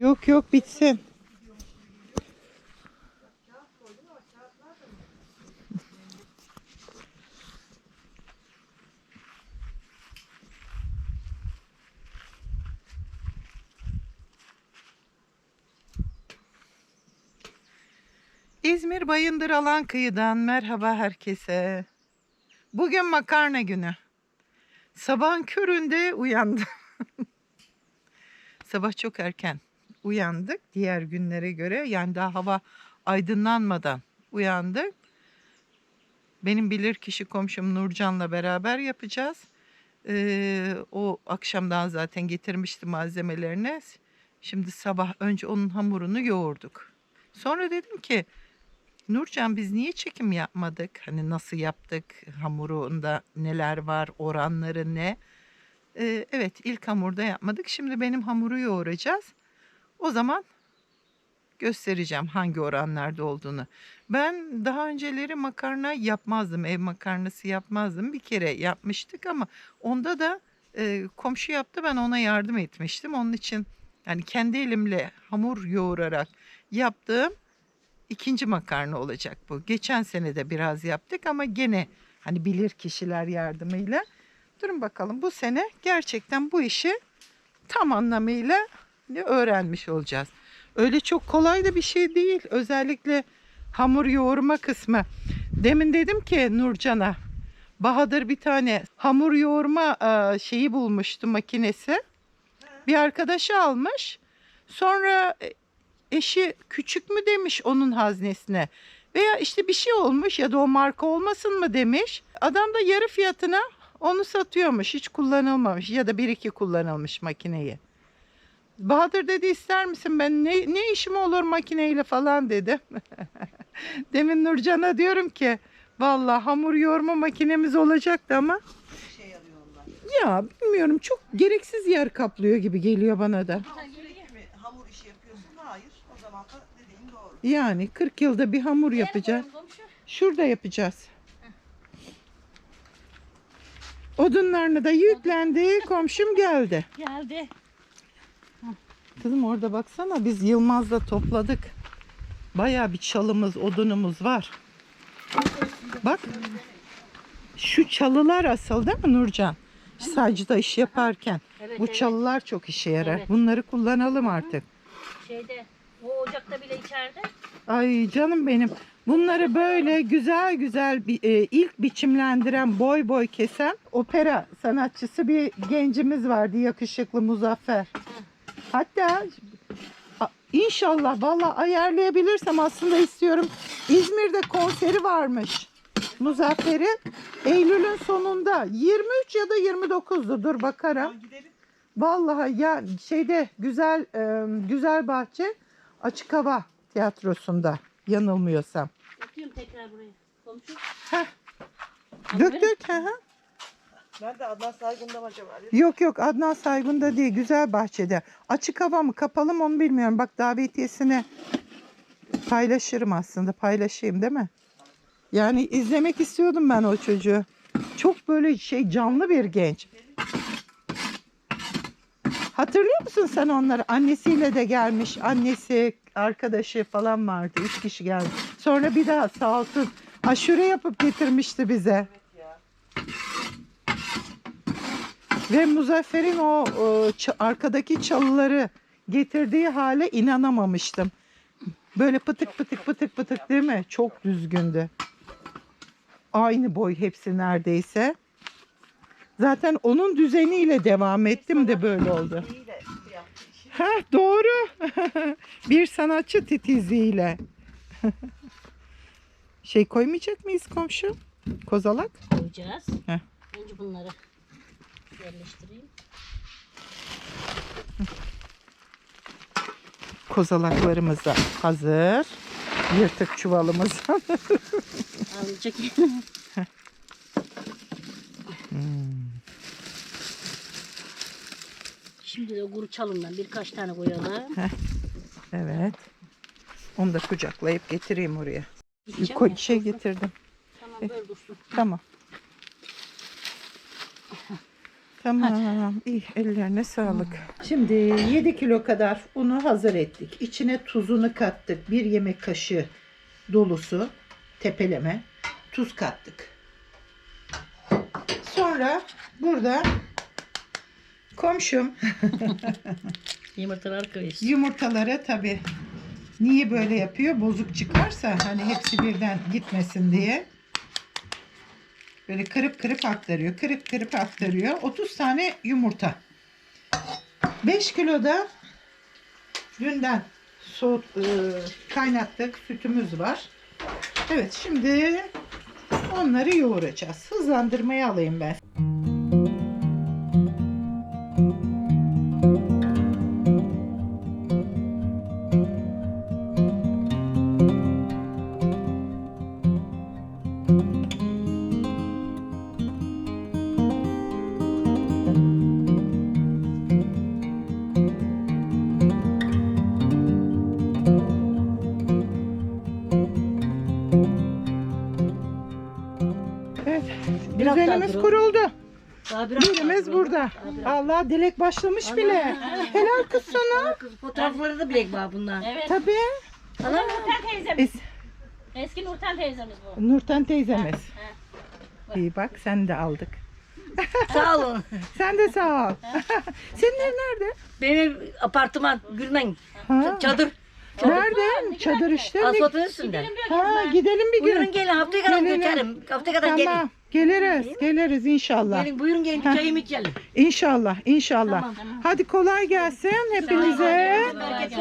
Yok yok bitsin. İzmir Bayındır Alan Kıyı'dan merhaba herkese. Bugün makarna günü. Sabahın köründe uyandım. Sabah çok erken uyandık diğer günlere göre. Yani daha hava aydınlanmadan uyandık. Benim bilir kişi komşum Nurcan'la beraber yapacağız. Ee, o akşamdan zaten getirmişti malzemelerini. Şimdi sabah önce onun hamurunu yoğurduk. Sonra dedim ki Nurcan biz niye çekim yapmadık? Hani nasıl yaptık? Hamurunda neler var? Oranları ne? Ee, evet ilk hamurda yapmadık. Şimdi benim hamuru yoğuracağız. O zaman göstereceğim hangi oranlarda olduğunu. Ben daha önceleri makarna yapmazdım. Ev makarnası yapmazdım. Bir kere yapmıştık ama onda da e, komşu yaptı. Ben ona yardım etmiştim. Onun için yani kendi elimle hamur yoğurarak yaptığım ikinci makarna olacak bu. Geçen sene de biraz yaptık ama gene hani bilir kişiler yardımıyla. Durun bakalım bu sene gerçekten bu işi tam anlamıyla öğrenmiş olacağız. Öyle çok kolay da bir şey değil. Özellikle hamur yoğurma kısmı. Demin dedim ki Nurcan'a Bahadır bir tane hamur yoğurma e, şeyi bulmuştu makinesi. Bir arkadaşı almış. Sonra e, eşi küçük mü demiş onun haznesine. Veya işte bir şey olmuş ya da o marka olmasın mı demiş. Adam da yarı fiyatına onu satıyormuş. Hiç kullanılmamış ya da bir iki kullanılmış makineyi. Bahadır dedi ister misin ben ne, ne işim olur makineyle falan dedi. Demin Nurcan'a diyorum ki vallahi hamur yoğurma makinemiz olacaktı ama şey ya bilmiyorum çok gereksiz yer kaplıyor gibi geliyor bana da. Ama sürekli mi hamur işi yapıyorsun? Hayır. O zaman da dediğin doğru. Yani 40 yılda bir hamur yapacağız. Şurada yapacağız. Odunlarını da yüklendi. Komşum geldi. Geldi. Kızım orada baksana biz Yılmaz'la topladık. Bayağı bir çalımız, odunumuz var. Bak. Şu çalılar asıl değil mi Nurcan? Sacda iş yaparken. Evet, Bu evet. çalılar çok işe yarar. Evet. Bunları kullanalım artık. Şeyde o ocakta bile içeride. Ay canım benim. Bunları böyle güzel güzel bir, e, ilk biçimlendiren, boy boy kesen opera sanatçısı bir gencimiz vardı yakışıklı Muzaffer. Hatta inşallah valla ayarlayabilirsem aslında istiyorum. İzmir'de konseri varmış. Muzaffer'in Eylül'ün sonunda 23 ya da 29'du dur bakarım. Vallahi ya şeyde güzel e, güzel bahçe açık hava tiyatrosunda yanılmıyorsam. Yapıyorum tekrar buraya. Komşu. Heh. Dök dök. hı hı. Nerede Adnan Saygun'da mı acaba? Yok yok Adnan Saygun'da değil güzel bahçede. Açık hava mı kapalı mı onu bilmiyorum. Bak davetiyesini paylaşırım aslında paylaşayım değil mi? Yani izlemek istiyordum ben o çocuğu. Çok böyle şey canlı bir genç. Hatırlıyor musun sen onları? Annesiyle de gelmiş. Annesi, arkadaşı falan vardı. Üç kişi geldi. Sonra bir daha sağ olsun aşure yapıp getirmişti bize. Ve Muzaffer'in o, ç- arkadaki çalıları getirdiği hale inanamamıştım. Böyle pıtık pıtık pıtık pıtık değil mi? Çok düzgündü. Aynı boy hepsi neredeyse. Zaten onun düzeniyle devam ettim de böyle oldu. Ha doğru. Bir sanatçı titizliğiyle. şey koymayacak mıyız komşu? Kozalak. Koyacağız. Heh. Önce bunları yerleştireyim. Kozalaklarımız da hazır. Yırtık çuvalımız. Alacak. Şimdi de kuru çalımdan birkaç tane koyalım. evet. Onu da kucaklayıp getireyim oraya. Gideceğim Koy, ya. şey getirdim. Tamam böyle dursun. Tamam. Tamam. iyi ellerine sağlık. Şimdi 7 kilo kadar unu hazır ettik. İçine tuzunu kattık. Bir yemek kaşığı dolusu tepeleme tuz kattık. Sonra burada komşum Yumurtalar koyuyorsun. yumurtaları tabi niye böyle yapıyor? Bozuk çıkarsa hani hepsi birden gitmesin diye. Böyle kırıp kırıp aktarıyor. Kırıp kırıp aktarıyor. 30 tane yumurta. 5 kilo da dünden soğut, e, kaynattık sütümüz var. Evet şimdi onları yoğuracağız. Hızlandırmaya alayım ben. Burada. Allah dilek başlamış bile. Helal kız sana. Kız fotoğrafları da bilek var bunlar. Evet. Tabii. Ana. Nurten teyzemiz. Es- Eski Nurten teyzemiz bu. Nurten teyzemiz. İyi bak sen de aldık. Sağ olun. Sen de sağ ol. Senin ev nerede? Benim apartman Gülmen. Ha? Çadır. Nerede? Çadır işte. Ne- Asfaltın üstünde. Ha, gidelim bir Buyurun gün. gelin haftaya kadar Gelelim. götürürüm. Haftaya kadar gelin. Tamam. Geliriz. Geliriz inşallah. Gelin buyurun gelin bir çayımı içelim. İnşallah. inşallah. Tamam, tamam. Hadi kolay gelsin hepinize.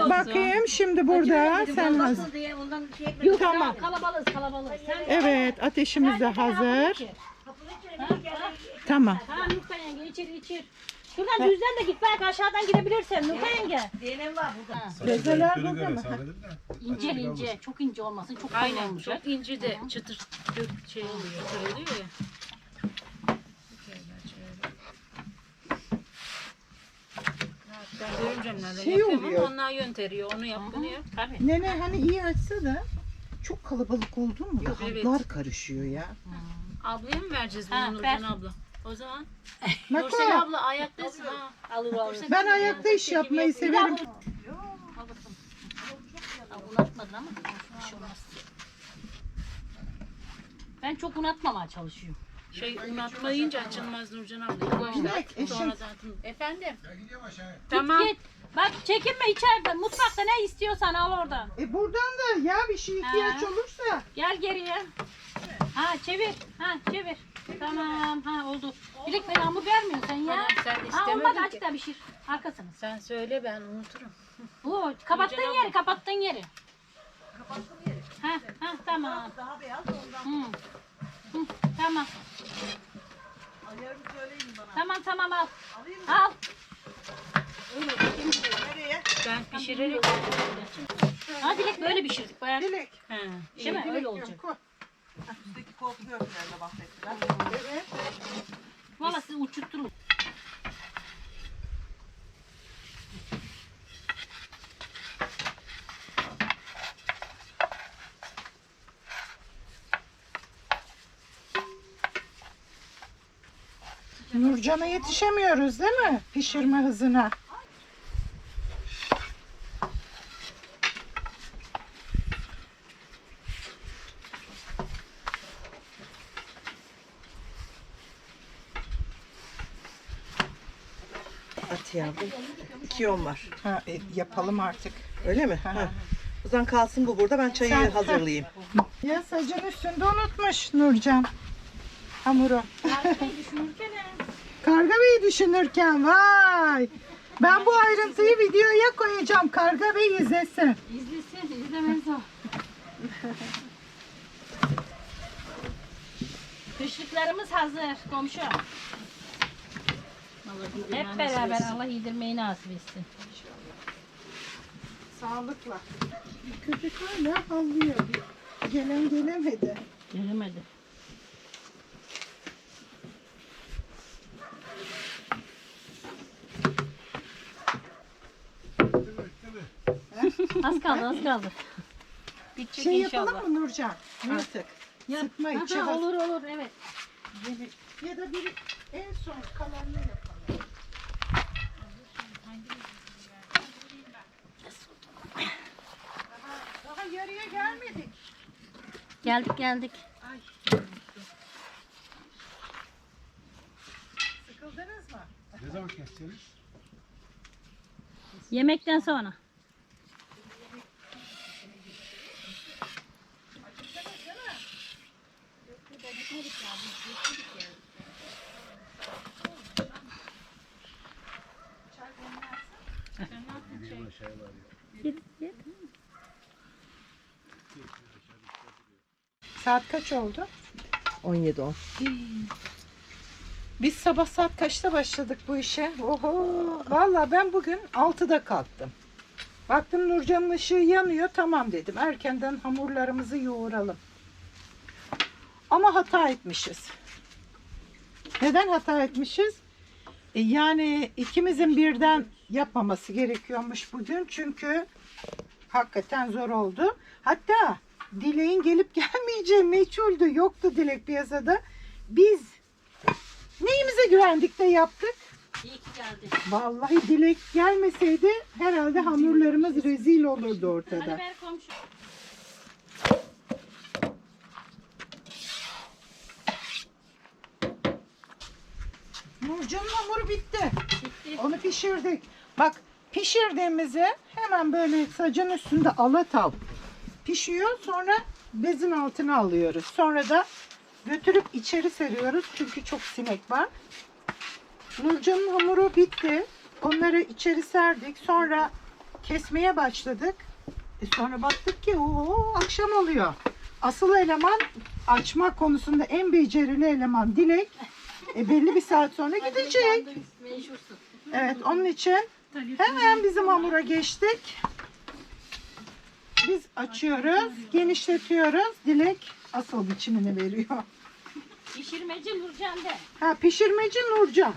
Bakayım şimdi burada sen hazır. hazır. diye ondan şey. Yok tamam. Kalabalığız kalabalığız. Sen Evet ateşimiz de hazır. Tamam. Ha yenge içir içir. Şuradan düzden de git belki aşağıdan gidebilirsin Nurten yenge. Değnem var burada. Bezeler burada mı? İnce ince çok ince olmasın çok Aynen olmuş. çok ince de çıtır dök şey oluyor, kırılıyor ya. Ben görümcemlerle Şey yapıyorum oluyor. ama onlar yönteriyor, onu yap, bunu yap. Tabii. Nene hani iyi açsa da çok kalabalık oldu mu? Yok, evet. Hatlar karışıyor ya. Ablaya mı vereceğiz Ha, bunu Nurcan ver. abla? O zaman Nursel abla ayaktasın ha. Alır alır. ben ayakta iş yapmayı severim. Ha, unatmadın ama bir şey olmaz. Ben çok unatmamaya çalışıyorum. Şey un atmayınca açılmaz Nurcan abla. Sonra zaten. Efendim? Tamam. git. Bak çekinme içeride. Mutfakta ne istiyorsan al oradan. E buradan da ya bir şey ihtiyaç olursa. Gel geriye. Ha çevir. Ha çevir. Tamam. Ha oldu. Dilek beni hamburger mi sen ya? Anam, sen Ha istemedin olmadı ki. aç da pişir. Arkasını. Sen söyle ben unuturum. Bu kapattığın yeri kapattığın yeri. Ha ha tamam. Daha beyaz da ondan. Hı. Hı, tamam. Ayarını söyleyin bana. Tamam tamam al. Alayım mı? Al. Nereye? Ben pişirerek Ha Dilek böyle pişirdik. Bayağı. Dilek. He. Değil mi? Öyle olacak. Koy. Üstteki koltuk örtülerine bahsettiler. Evet. Valla siz uçutturun. Nurcan'a yetişemiyoruz değil mi? Pişirme hızına. At yavrum. İki yom var. Ha, e, yapalım artık. Öyle mi? Ha. O zaman kalsın bu burada. Ben çayı Sen- hazırlayayım. Ya sacın üstünde unutmuş Nurcan. Hamuru. Karga Bey'i düşünürken vay. Ben bu ayrıntıyı videoya koyacağım. Karga Bey izlesin. İzlesin, izlemez o. Kışlıklarımız hazır komşu. Hep beraber Allah yedirmeyi nasip etsin. Sağlıkla. Köpek hala havlıyor. Gelen gelemedi. Gelemedi. az kaldı, az kaldı. Bitecek Şey inşallah. yapalım mı Nurcan? Artık. Sıkma içi Aha, olur olur evet. Ya da bir en son kalanını yapalım. Geldik geldik. Sıkıldınız mı? Ne zaman keseceğiz? Yemekten sonra. Git, git. Saat kaç oldu? 17 10. Biz sabah saat kaçta başladık bu işe? Oho! Vallahi ben bugün 6'da kalktım. Baktım Nurcan'ın ışığı yanıyor. Tamam dedim. Erkenden hamurlarımızı yoğuralım. Ama hata etmişiz. Neden hata etmişiz? E, yani ikimizin birden yapmaması gerekiyormuş bugün. Çünkü hakikaten zor oldu. Hatta Dilek'in gelip gelmeyeceği meçhuldü. Yoktu Dilek piyasada. Biz neyimize güvendik de yaptık. İyi ki geldin. Vallahi Dilek gelmeseydi herhalde hamurlarımız rezil olurdu ortada. Hadi ver komşu. Nurcan'ın hamuru bitti. Bitti. Onu pişirdik. Bak pişirdiğimizi hemen böyle sacın üstünde alatav pişiyor. Sonra bezin altına alıyoruz. Sonra da götürüp içeri seriyoruz. Çünkü çok sinek var. Nurcan'ın hamuru bitti. Onları içeri serdik. Sonra kesmeye başladık. E sonra baktık ki o akşam oluyor. Asıl eleman açma konusunda en becerili eleman Dilek. E belli bir saat sonra gidecek. Evet onun için hemen bizim hamura geçtik. Biz açıyoruz, genişletiyoruz. Dilek asıl biçimini veriyor. Pişirmeci Nurcan'da. Ha pişirmeci Nurcan.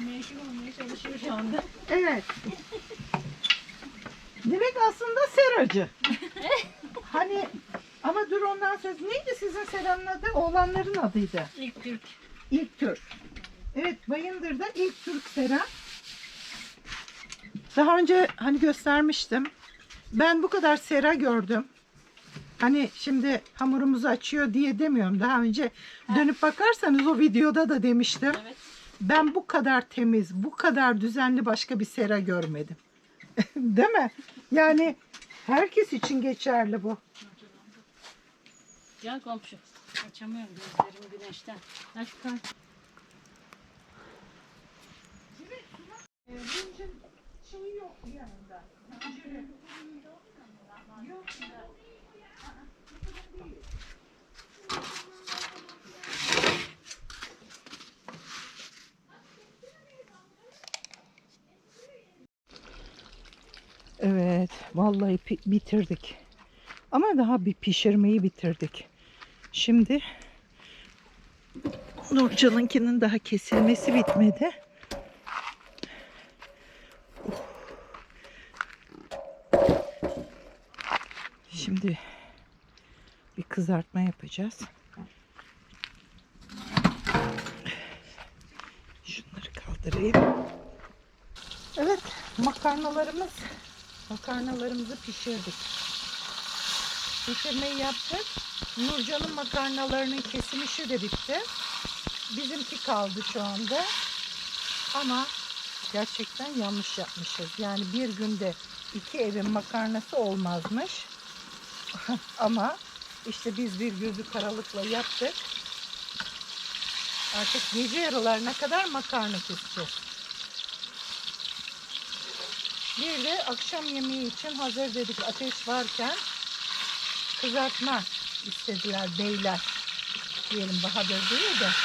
Meşhur olmaya çalışıyor şu anda. Evet. Dilek aslında seracı. hani ama dur ondan söz neydi sizin seranın adı? Oğlanların adıydı. İlk Türk. İlk Türk. Evet Bayındır'da ilk Türk sera. Daha önce hani göstermiştim. Ben bu kadar sera gördüm. Hani şimdi hamurumuzu açıyor diye demiyorum. Daha önce dönüp bakarsanız o videoda da demiştim. Evet. Ben bu kadar temiz, bu kadar düzenli başka bir sera görmedim. Değil mi? Yani herkes için geçerli bu. Gel komşu. Açamıyorum gözlerim güneşten. Aç kalk. Şey yok yanında. Vallahi bitirdik. Ama daha bir pişirmeyi bitirdik. Şimdi Nurcan'ınkinin daha kesilmesi bitmedi. Şimdi bir kızartma yapacağız. Şunları kaldırayım. Evet, makarnalarımız makarnalarımızı pişirdik. Pişirmeyi yaptık. Nurcan'ın makarnalarının kesilişi de bitti. Bizimki kaldı şu anda. Ama gerçekten yanlış yapmışız. Yani bir günde iki evin makarnası olmazmış. Ama işte biz bir gözü karalıkla yaptık. Artık gece yarılarına kadar makarna keseceğiz. Bir de akşam yemeği için hazır dedik ateş varken kızartma istediler beyler. Diyelim Bahadır değil de.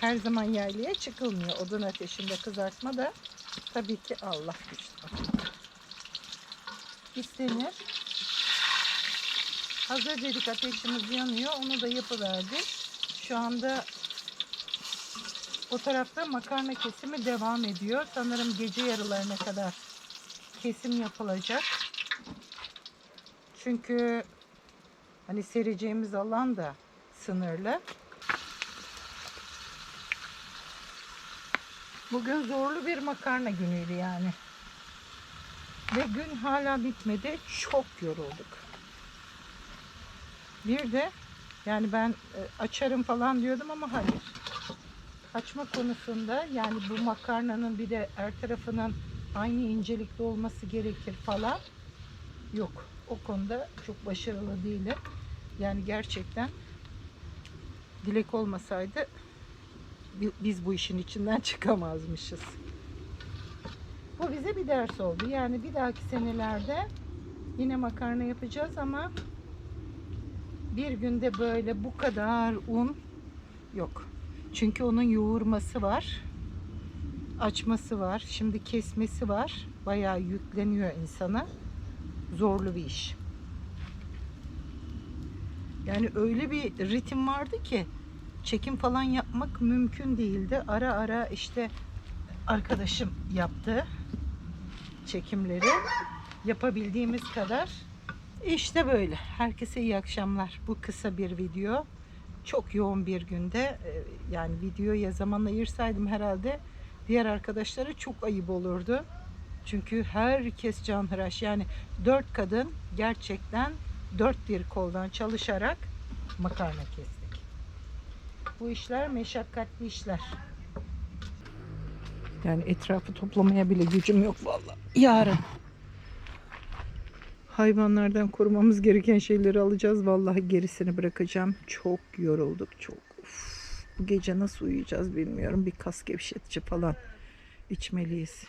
Her zaman yaylaya çıkılmıyor. Odun ateşinde kızartma da tabii ki Allah güçlü. İstenir. Hazır dedik ateşimiz yanıyor. Onu da yapıverdik. Şu anda o tarafta makarna kesimi devam ediyor. Sanırım gece yarılarına kadar kesim yapılacak. Çünkü hani sereceğimiz alan da sınırlı. Bugün zorlu bir makarna günüydü yani. Ve gün hala bitmedi. Çok yorulduk. Bir de yani ben e, açarım falan diyordum ama hayır. Açma konusunda yani bu makarnanın bir de her tarafının aynı incelikte olması gerekir falan. Yok. O konuda çok başarılı değilim. Yani gerçekten dilek olmasaydı bi- biz bu işin içinden çıkamazmışız. Bu bize bir ders oldu. Yani bir dahaki senelerde yine makarna yapacağız ama bir günde böyle bu kadar un yok. Çünkü onun yoğurması var. Açması var. Şimdi kesmesi var. Bayağı yükleniyor insana. Zorlu bir iş. Yani öyle bir ritim vardı ki çekim falan yapmak mümkün değildi. Ara ara işte arkadaşım yaptı çekimleri. Yapabildiğimiz kadar. İşte böyle. Herkese iyi akşamlar. Bu kısa bir video. Çok yoğun bir günde e, yani videoya zaman ayırsaydım herhalde diğer arkadaşlara çok ayıp olurdu. Çünkü herkes canhıraş. Yani dört kadın gerçekten dört bir koldan çalışarak makarna kestik. Bu işler meşakkatli işler. Yani etrafı toplamaya bile gücüm yok vallahi. Yarın hayvanlardan korumamız gereken şeyleri alacağız. Vallahi gerisini bırakacağım. Çok yorulduk çok. Uf, bu gece nasıl uyuyacağız bilmiyorum. Bir kas gevşetici falan içmeliyiz.